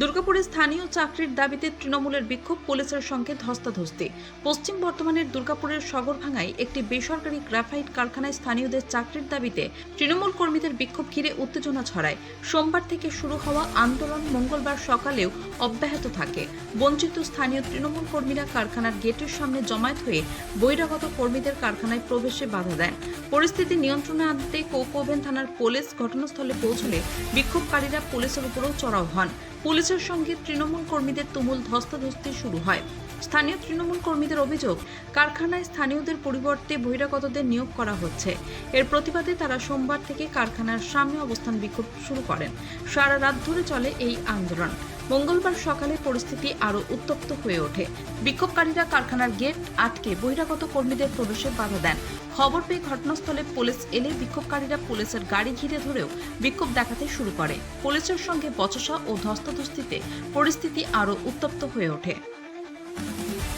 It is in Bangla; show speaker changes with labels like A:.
A: দুর্গাপুরে স্থানীয় চাকরির দাবিতে তৃণমূলের বিক্ষোভ পুলিশের সঙ্গে ধস্তাধস্তি। পশ্চিম বর্ধমানের দুর্গাপুরের সগরভাঙায় একটি বেসরকারি গ্রাফাইট কারখানায় স্থানীয়দের চাকরির দাবিতে তৃণমূল কর্মীদের বিক্ষোভ ঘিরে উত্তেজনা ছড়ায়। সোমবার থেকে শুরু হওয়া আন্দোলন মঙ্গলবার সকালেও অব্যাহত থাকে। বঞ্চিত স্থানীয় তৃণমূল কর্মীরা কারখানার গেটের সামনে জমায়েত হয়ে বহিরাগত কর্মীদের কারখানায় প্রবেশে বাধা দেন। পরিস্থিতি নিয়ন্ত্রণে আনতে কোকোভেন থানার পুলিশ ঘটনাস্থলে পৌঁছলে বিক্ষোভকারীরা পুলিশের উপরেও চড়াও হন। পুলিশের সঙ্গে তৃণমূল কর্মীদের তুমুল ধস্তাধস্তি শুরু হয়। স্থানীয় তৃণমূল কর্মীদের অভিযোগ, কারখানায় স্থানীয়দের পরিবর্তে বহিরাগতদের নিয়োগ করা হচ্ছে। এর প্রতিবাদে তারা সোমবার থেকে কারখানার সামনে অবস্থান বিক্ষোভ শুরু করেন। সারা রাত ধরে চলে এই আন্দোলন। মঙ্গলবার সকালে পরিস্থিতি আরও উত্তপ্ত হয়ে ওঠে। বিক্ষোভকারীরা কারখানার গেট আটকে বহিরাগত কর্মীদের প্রবেশে বাধা দেন। খবর পেয়ে ঘটনাস্থলে পুলিশ এলে বিক্ষোভকারীরা পুলিশের গাড়ি ঘিরে ধরেও বিক্ষোভ দেখাতে শুরু করে। পুলিশের সঙ্গে বচসা ও ধস্তাধস্তিতে পরিস্থিতি আরও উত্তপ্ত হয়ে ওঠে।